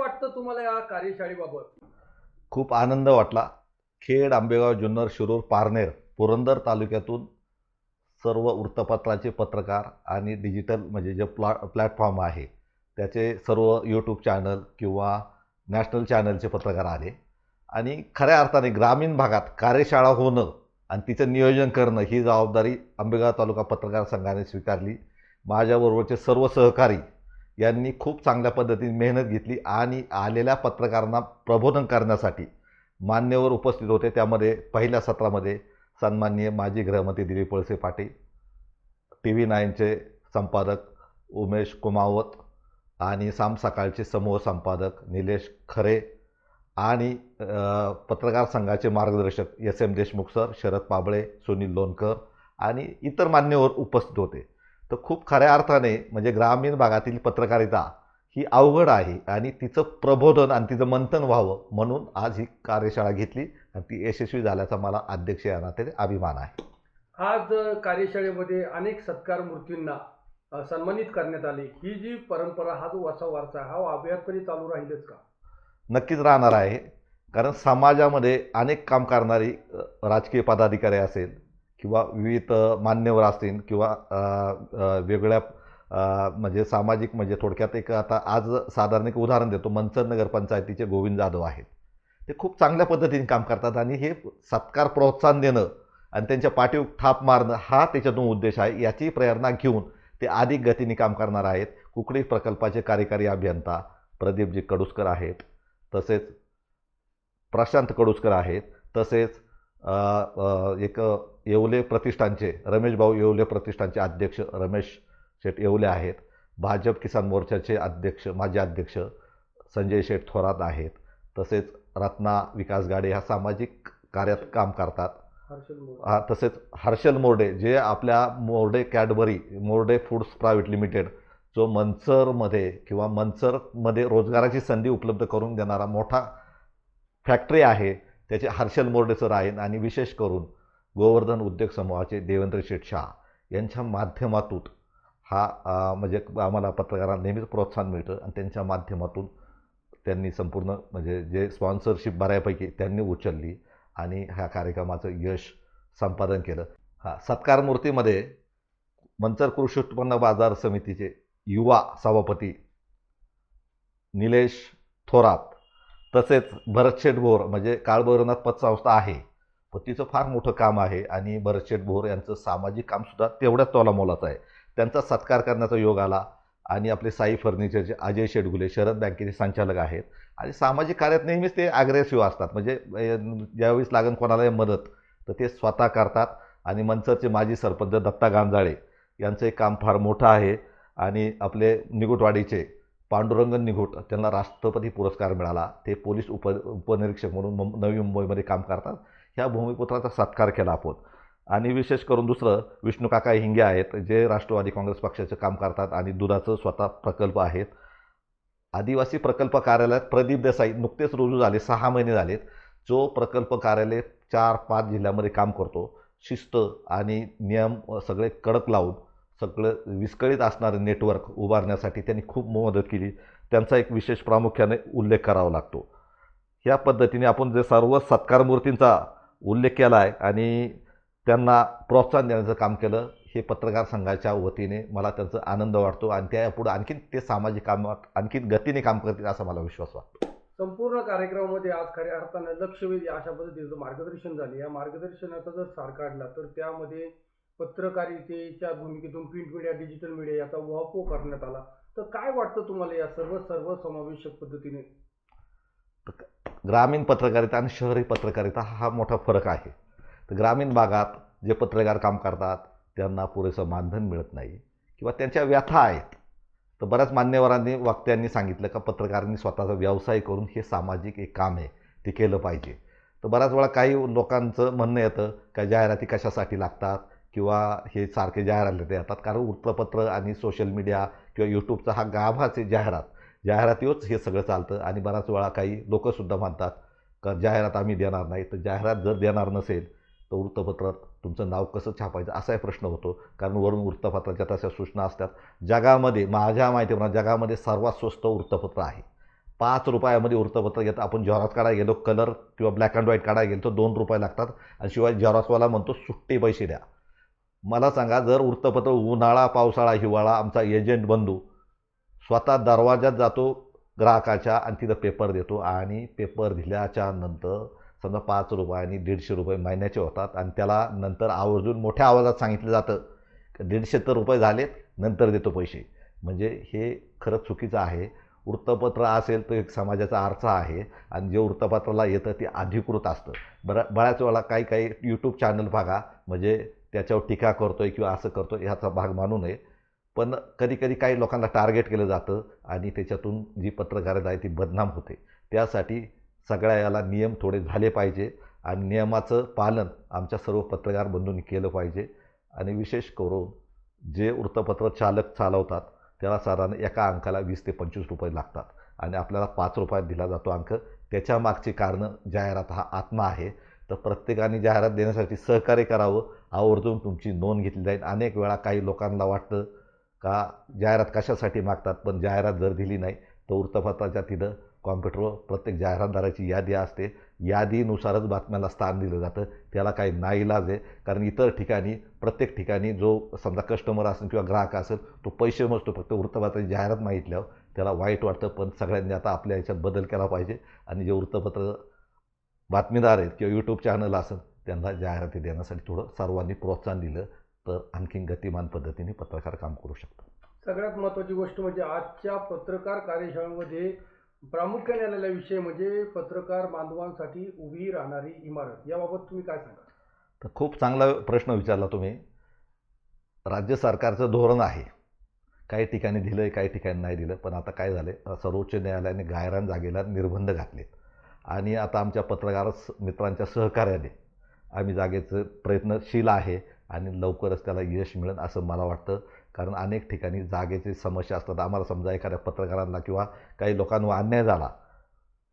वाटतं तुम्हाला या कार्यशाळेबाबत? खूप आनंद वाटला. खेड आंबेगाव जुन्नर शिरूर पारनेर पुरंदर तालुक्यातून सर्व वृत्तपत्राचे पत्रकार आणि डिजिटल म्हणजे जे प्लॅ प्लॅटफॉर्म आहे त्याचे सर्व यूट्यूब चॅनल किंवा नॅशनल चॅनलचे पत्रकार आले. आणि खऱ्या अर्थाने ग्रामीण भागात कार्यशाळा होणं आणि तिचं नियोजन करणं ही जबाबदारी आंबेगाव तालुका पत्रकार संघाने स्वीकारली. माझ्याबरोबरचे सर्व सहकारी यांनी खूप चांगल्या पद्धतीने मेहनत घेतली आणि आलेल्या पत्रकारांना प्रबोधन करण्यासाठी मान्यवर उपस्थित होते. त्यामध्ये पहिल्या सत्रामध्ये सन्माननीय माजी गृहमंत्री दिलीप वळसे पाटील टी व्ही नाईनचे संपादक उमेश कुमावत आणि साम सकाळचे समूह संपादक निलेश खरे आणि पत्रकार संघाचे मार्गदर्शक S M Deshmukh sir Sharad Pable Sunil Lonkar आणि इतर मान्यवर उपस्थित होते. तर खूप खऱ्या अर्थाने म्हणजे ग्रामीण भागातील पत्रकारिता ही अवघड आहे आणि तिचं प्रबोधन आणि तिचं मंथन व्हावं म्हणून आज ही कार्यशाळा घेतली आणि ती यशस्वी झाल्याचा मला अध्यक्ष या नात्याने अभिमान आहे. आज कार्यशाळेमध्ये अनेक सत्कार मूर्तींना सन्मानित करण्यात आले. ही जी परंपरा हा जो वसा वारसा हा अभ्यासपणे चालू राहीलच का? नक्कीच राहणार आहे. कारण समाजामध्ये अनेक काम करणारी राजकीय पदाधिकारी असेल किंवा विविध मान्यवर असतील किंवा वेगळ्या म्हणजे सामाजिक म्हणजे थोडक्यात एक आता आज साधारण एक उदाहरण देतो. मंचर नगरपंचायतीचे गोविंद जाधव आहेत. ते खूप चांगल्या पद्धतीने काम करतात आणि हे सत्कार प्रोत्साहन देणं आणि त्यांच्या पाठीव थाप मारणं हा त्याच्यातून उद्देश आहे. याची प्रेरणा घेऊन ते अधिक गतीने काम करणार आहेत. कुकडी प्रकल्पाचे कार्यकारी अभियंता प्रदीपजी कडुसकर आहेत. तसेच प्रशांत कडुसकर आहेत. तसेच एक येवले प्रतिष्ठानचे रमेश भाऊ येवले प्रतिष्ठानचे अध्यक्ष रमेश शेठ येवले आहेत. भाजप किसान मोर्चाचे अध्यक्ष माजी अध्यक्ष संजय शेठ थोरात आहेत. तसेच रत्ना विकास गाडे ह्या सामाजिक कार्यात काम करतात. हा, तसेच हर्षल मोर्डे जे आपल्या Morde Cadbury Morde foods private limited जो मंचरमध्ये किंवा मंचरमध्ये रोजगाराची संधी उपलब्ध करून देणारा मोठा फॅक्टरी आहे त्याचे हर्षल मोर्डे सर आहेत आणि विशेष करून गोवर्धन उद्योग समूहाचे देवेंद्र शेठ शाह यांच्या माध्यमातून हा म्हणजे आम्हाला पत्रकारांना नेहमीच प्रोत्साहन मिळतं आणि त्यांच्या माध्यमातून त्यांनी संपूर्ण म्हणजे जे स्पॉन्सरशिप बऱ्यापैकी त्यांनी उचलली आणि ह्या कार्यक्रमाचं यश संपादन केलं. हा सत्कार मूर्तीमध्ये मंचर कृषी उत्पन्न बाजार समितीचे युवा सभापती निलेश थोरात तसेच भरतशेठ भोर म्हणजे काळभैरवनाथ पतसंस्था आहे पण तिचं फार मोठं काम आहे आणि भरतशेठ भोर यांचं सामाजिक कामसुद्धा तेवढ्याच तोलामोलाचं आहे. त्यांचा सत्कार करण्याचा योग आला आणि आपले साई फर्निचरचे अजय शेटगुले शरद बँकेचे संचालक आहेत आणि सामाजिक कार्यात नेहमीच ते अग्रेसिव्ह असतात. म्हणजे ज्यावेळेस लागेल कोणालाही मदत तर ते स्वतः करतात आणि मंचरचे माजी सरपंच दत्ता गांजाळे यांचं एक काम फार मोठं आहे आणि आपले निगुटवाडीचे पांडुरंग निघोट त्यांना राष्ट्रपती पुरस्कार मिळाला. ते पोलीस उप उपनिरीक्षक म्हणून मुं नवी मुंबईमध्ये काम करतात. ह्या भूमिपुत्राचा सत्कार केला आपण. आणि विशेष करून दुसरं विष्णुकाका हिंगे आहेत जे राष्ट्रवादी काँग्रेस पक्षाचं काम करतात आणि दुधाचं स्वतः प्रकल्प आहेत. आदिवासी प्रकल्प कार्यालयात प्रदीप देसाई नुकतेच रुजू झाले सहा महिने झालेत. जो प्रकल्प कार्यालय चार पाच जिल्ह्यामध्ये काम करतो. शिस्त आणि नियम सगळे कडक लावून सगळं विस्कळीत असणारं नेटवर्क उभारण्यासाठी त्यांनी खूप मदत केली. त्यांचा एक विशेष प्रामुख्याने उल्लेख करावा लागतो. ह्या पद्धतीने आपण जे सर्व सत्कार मूर्तींचा उल्लेख केला आहे आणि त्यांना प्रोत्साहन देण्याचं काम केलं हे पत्रकार संघाच्या वतीने मला त्यांचा आनंद वाटतो आणि त्यापुढे आणखीन ते सामाजिक कामात आणखीन गतीने काम करतील असा मला विश्वास वाटतो. संपूर्ण कार्यक्रमामध्ये आज खऱ्या अर्थानं लक्षवेधी अशा पद्धतीचं मार्गदर्शन झाले. या मार्गदर्शनाचा जर सार काढला तर त्यामध्ये पत्रकारितेच्या भूमिकेतून प्रिंट मीडिया डिजिटल मीडिया याचा वापर करण्यात आला. तर काय वाटतं तुम्हाला या सर्व सर्व समावेशक पद्धतीने? ग्रामीण पत्रकारिता आणि शहरी पत्रकारिता हा मोठा फरक आहे. तर ग्रामीण भागात जे पत्रकार काम करतात त्यांना पुरेसं मानधन मिळत नाही किंवा त्यांच्या व्यथा आहेत. तर बऱ्याच मान्यवरांनी वक्त्यांनी सांगितलं का पत्रकारांनी स्वतःचा व्यवसाय करून हे सामाजिक एक काम आहे ते केलं पाहिजे. तर बऱ्याच वेळा काही लोकांचं म्हणणं येतं का जाहिराती कशासाठी लागतात? किंवा हे सारखे जाहिराती येतात कारण वृत्तपत्र आणि सोशल मीडिया किंवा यूट्यूबचा हा गाभाच आहे जाहिरात. जाहिरातीवरच हे सगळं चालतं आणि बऱ्याच वेळा काही लोकंसुद्धा म्हणतात का जाहिरात आम्ही देणार नाही. तर जाहिरात जर देणार नसेल तर वृत्तपत्रात तुमचं नाव कसं छापायचं असाही प्रश्न होतो. कारण वरून वृत्तपत्राच्या तशा सूचना असतात. जगामध्ये माझ्या माहितीप्रमाणे जगामध्ये सर्वात स्वस्त वृत्तपत्र आहे. पाच रुपयामध्ये वृत्तपत्र घेतात आपण झेरॉक्स काढायला गेलो कलर किंवा ब्लॅक अँड व्हाईट काढायला गेलो तर दोन रुपये लागतात. आणि शिवाय झेरॉक्सवाला म्हणतो सुट्टे पैसे द्या. मला सांगा जर वृत्तपत्र उन्हाळा पावसाळा हिवाळा आमचा एजंट बंधू स्वतः दरवाजात जातो ग्राहकाच्या आणि तिथं पेपर देतो आणि पेपर दिल्याच्या नंतर समजा पाच रुपये आणि दीडशे रुपये महिन्याचे होतात आणि त्याला नंतर आवर्जून मोठ्या आवाजात सांगितलं जातं दीडशे तर रुपये झालेत नंतर देतो पैसे. म्हणजे हे खरंच चुकीचं आहे. वृत्तपत्र असेल तर एक समाजाचा आरसा आहे आणि जे वृत्तपत्राला येतं ते अधिकृत असतं. बरं बऱ्याच वेळा काही काही यूट्यूब चॅनल बघा म्हणजे त्याच्यावर टीका करतो आहे किंवा असं करतोय ह्याचा भाग मानू नये. पण कधीकधी काही लोकांना टार्गेट केलं जातं आणि त्याच्यातून जी पत्रकारिता आहे ती बदनाम होते. त्यासाठी सगळ्या याला नियम थोडे झाले पाहिजे आणि नियमाचं पालन आमच्या सर्व पत्रकार बंधूंनी केलं पाहिजे. आणि विशेष करून जे वृत्तपत्र चालक चालवतात त्याला साधारण एका अंकाला वीस ते पंचवीस रुपये लागतात. आणि आपल्याला पाच रुपयात दिला जातो अंक. त्याच्या मागची कारणं जाहिरात हा आत्मा आहे. तर प्रत्येकाने जाहिरात देण्यासाठी सहकार्य करावं आवर्जून तुमची नोंद घेतली जाईल. अनेक वेळा काही लोकांना वाटतं का जाहिरात कशासाठी मागतात पण जाहिरात जर दिली नाही तर वृत्तपत्राच्या तिथं कॉम्प्युटरवर प्रत्येक जाहिरातदाराची यादी असते. यादीनुसारच बातम्याला स्थान दिलं जातं. त्याला काही नाईलाज आहे. कारण इतर ठिकाणी प्रत्येक ठिकाणी जो समजा कस्टमर असेल किंवा ग्राहक असेल तो पैसे मोजतो. फक्त वृत्तपत्राची जाहिरात माहितल्यावर त्याला वाईट वाटतं. पण सगळ्यांनी आता आपल्या याच्यात बदल केला पाहिजे. आणि जे वृत्तपत्र बातमीदार आहेत किंवा यूट्यूब चॅनल असेल त्यांना जाहिराती देण्यासाठी थोडं सर्वांनी प्रोत्साहन दिलं तर आणखीन गतिमान पद्धतीने पत्रकार काम करू शकतात. सगळ्यात महत्त्वाची गोष्ट म्हणजे आजच्या पत्रकार कार्यशाळेमध्ये प्रामुख्याने आलेला विषय म्हणजे पत्रकार बांधवांसाठी उभी राहणारी इमारत. याबाबत तुम्ही काय सांगा तर खूप चांगला प्रश्न विचारला तुम्ही. राज्य सरकारचं धोरण आहे. काही ठिकाणी दिलं आहे काही ठिकाणी नाही दिलं पण आता काय झालं सर्वोच्च न्यायालयाने गायरान जागेला निर्बंध घातलेत. आणि आता आमच्या पत्रकार स- मित्रांच्या सहकार्याने आम्ही जागेचं प्रयत्नशील आहे आणि लवकरच त्याला यश मिळेल असं मला वाटतं. कारण अनेक ठिकाणी जागेची समस्या असतात. आम्हाला समजा एखाद्या पत्रकारांना किंवा काही लोकांवर अन्याय झाला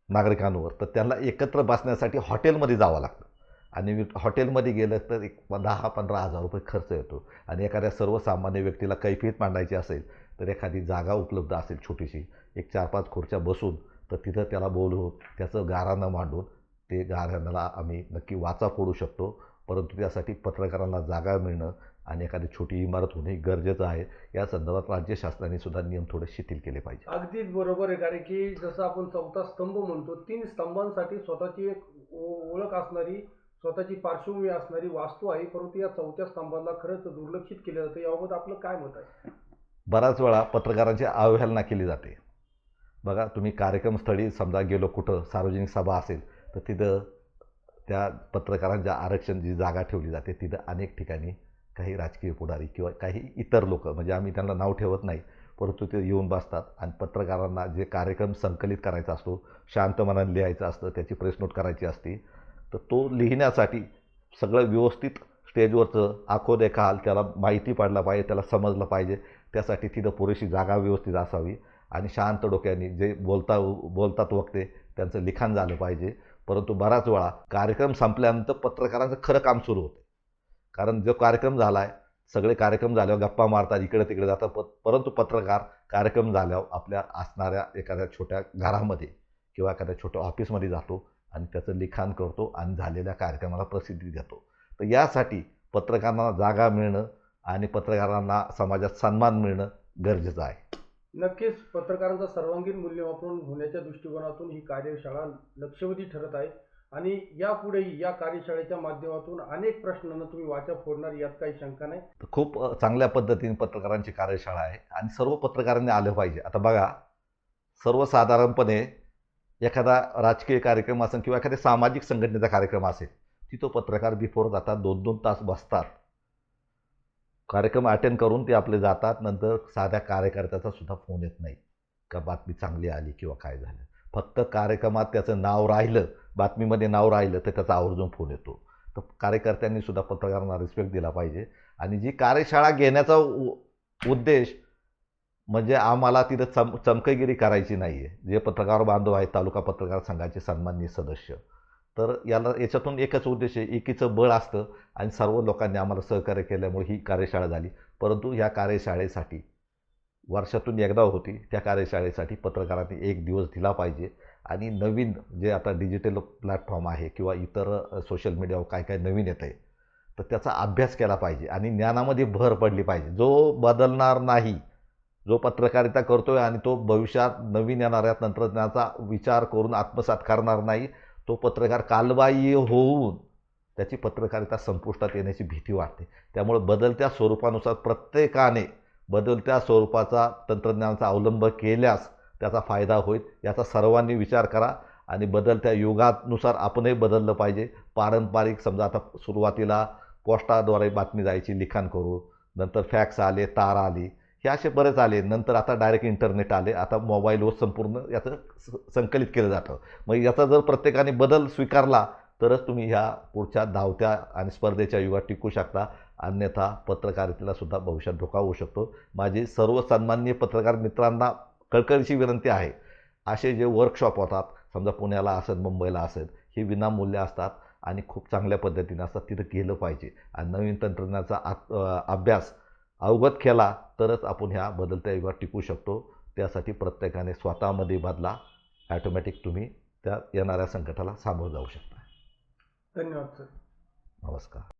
नागरिकांवर तर त्यांना एकत्र बसण्यासाठी हॉटेलमध्ये जावं लागतं. आणि हॉटेलमध्ये गेलं तर एक दहा पंधरा हजार रुपये खर्च येतो. आणि एखाद्या सर्वसामान्य व्यक्तीला कैफियत मांडायची असेल तर एखादी जागा उपलब्ध असेल छोटीशी एक चार पाच खुर्च्या बसून तर तिथं त्याला बोलवून त्याचं गारानं मांडून ते गाऱ्हाणाला आम्ही नक्की वाचा फोडू शकतो. परंतु त्यासाठी पत्रकारांना जागा मिळणं आणि एखादी छोटी इमारत होणे गरजेचं आहे. या संदर्भात राज्य शासनाने सुद्धा नियम थोडे शिथिल केले पाहिजे. अगदीच बरोबर आहे. कारण की जसं आपण चौथा स्तंभ म्हणतो तीन स्तंभांसाठी स्वतःची एक ओ- ओळख असणारी स्वतःची पार्श्वभूमी असणारी वास्तू आहे. परंतु या चौथ्या स्तंभाला खरंच दुर्लक्षित केलं जातं. याबाबत आपलं काय मत आहे? बऱ्याच वेळा पत्रकारांची अवहेलना केली जाते. बघा तुम्ही कार्यक्रमस्थळी समजा गेलो कुठं सार्वजनिक सभा असेल तर तिथं त्या पत्रकारांच्या आरक्षण जी जागा ठेवली जाते तिथं अनेक ठिकाणी काही राजकीय पुढारी किंवा काही इतर लोक म्हणजे आम्ही त्यांना नाव ठेवत नाही परंतु ते येऊन बसतात आणि पत्रकारांना जे कार्यक्रम संकलित करायचा असतो शांत मनाने लिहायचं असतं त्याची प्रेस नोट करायची असते तर तो लिहिण्यासाठी सगळं व्यवस्थित स्टेजवरचं आखो देखाल त्याला माहिती पाडला पाहिजे त्याला समजलं पाहिजे त्यासाठी तिथं पुरेशी जागा व्यवस्थित असावी. आणि शांत डोक्याने जे बोलता बोलतात वक्ते त्यांचं लिखाण झालं पाहिजे. परंतु बराच वेळा कार्यक्रम संपल्यानंतर पत्रकारांचं खरं काम सुरू होतं. कारण जो कार्यक्रम झाला आहे सगळे कार्यक्रम झाल्यावर गप्पा मारतात इकडे तिकडे जातात. प परंतु पत्रकार कार्यक्रम झाल्यावर आपल्या असणाऱ्या एखाद्या छोट्या घरामध्ये किंवा एखाद्या छोट्या ऑफिसमध्ये जातो आणि त्याचं लिखाण करतो आणि झालेल्या कार्यक्रमाला प्रसिद्धी देतो. तर यासाठी पत्रकारांना जागा मिळणं आणि पत्रकारांना समाजात सन्मान मिळणं गरजेचं आहे. नक्कीच पत्रकारांचा सर्वांगीण मूल्यमापन होण्याच्या दृष्टिकोनातून ही कार्यशाळा लक्षवेधी ठरत आहे. आणि यापुढेही या कार्यशाळेच्या माध्यमातून अनेक प्रश्नांना तुम्ही वाचा फोडणार यात काही शंका नाही. तर खूप चांगल्या पद्धतीने पत्रकारांची कार्यशाळा आहे आणि सर्व पत्रकारांनी आलं पाहिजे. आता बघा सर्वसाधारणपणे एखादा राजकीय कार्यक्रम असेल किंवा एखाद्या सामाजिक संघटनेचा कार्यक्रम असेल तिथं पत्रकार बिफोर जातात दोन दोन तास बसतात. कार्यक्रम अटेंड करून ते आपले जातात नंतर साध्या कार्यकर्त्याचा सुद्धा फोन येत नाही. का बातमी चांगली आली किंवा काय झालं? फक्त कार्यक्रमात त्याचं नाव राहिलं बातमीमध्ये नाव राहिलं तर त्याचा आवर्जून फोन येतो. तर कार्यकर्त्यांनी सुद्धा पत्रकारांना रिस्पेक्ट दिला पाहिजे. आणि जी कार्यशाळा घेण्याचा उ उद्देश म्हणजे आम्हाला तिथं चम चमकगिरी करायची नाही आहे जे पत्रकार बांधव आहेत तालुका पत्रकार संघाचे सन्माननीय सदस्य तर याला याच्यातून एकच उद्देश आहे एकीचं बळ असतं आणि सर्व लोकांनी आम्हाला सहकार्य केल्यामुळे ही कार्यशाळा झाली. परंतु ह्या कार्यशाळेसाठी वर्षातून एकदा होती त्या कार्यशाळेसाठी पत्रकारांनी एक दिवस दिला पाहिजे. आणि नवीन जे आता डिजिटल प्लॅटफॉर्म आहे किंवा इतर सोशल मीडियावर काय काय नवीन येतं आहे तर त्याचा अभ्यास केला पाहिजे आणि ज्ञानामध्ये भर पडली पाहिजे. जो बदलणार नाही जो पत्रकारिता करतो आहे आणि तो भविष्यात नवीन येणाऱ्या तंत्रज्ञानाचा विचार करून आत्मसात करणार नाही तो पत्रकार कालबाह्य होऊन त्याची पत्रकारिता संपुष्टात येण्याची भीती वाटते. त्यामुळे बदलत्या स्वरूपानुसार प्रत्येकाने बदलत्या स्वरूपाचा तंत्रज्ञानाचा अवलंब केल्यास त्याचा फायदा होईल याचा सर्वांनी विचार करा आणि बदलत्या युगानुसार आपणही बदललं पाहिजे. पारंपरिक समजा आता सुरुवातीला पोस्टाद्वारे बातमी जायची लिखाण करू नंतर फॅक्स आले तार आली असे बरेच आले. नंतर आता डायरेक्ट इंटरनेट आले. आता मोबाईलवर संपूर्ण याचं स- संकलित केलं जातं. मग याचा जर प्रत्येकाने बदल स्वीकारला तरच तुम्ही ह्या पुढच्या धावत्या आणि स्पर्धेच्या युगात टिकू शकता. अन्यथा पत्रकारितेला सुद्धा भविष्यात धोका होऊ शकतो. माझी सर्व सन्माननीय पत्रकार मित्रांना कळकळीची विनंती आहे. असे जे वर्कशॉप होतात समजा पुण्याला असेल मुंबईला असेल हे विनामूल्य असतात आणि खूप चांगल्या पद्धतीने असतात. तिथं केलं पाहिजे. आणि नवीन तंत्रज्ञानाचा आत अभ्यास अवगत केला तरच आपण ह्या बदलत्या युगात टिकू शकतो. त्यासाठी प्रत्येकाने स्वतःमध्ये बदला. ॲटोमॅटिक तुम्ही त्या येणाऱ्या संकटाला सामोरं जाऊ शकता. धन्यवाद सर. नमस्कार.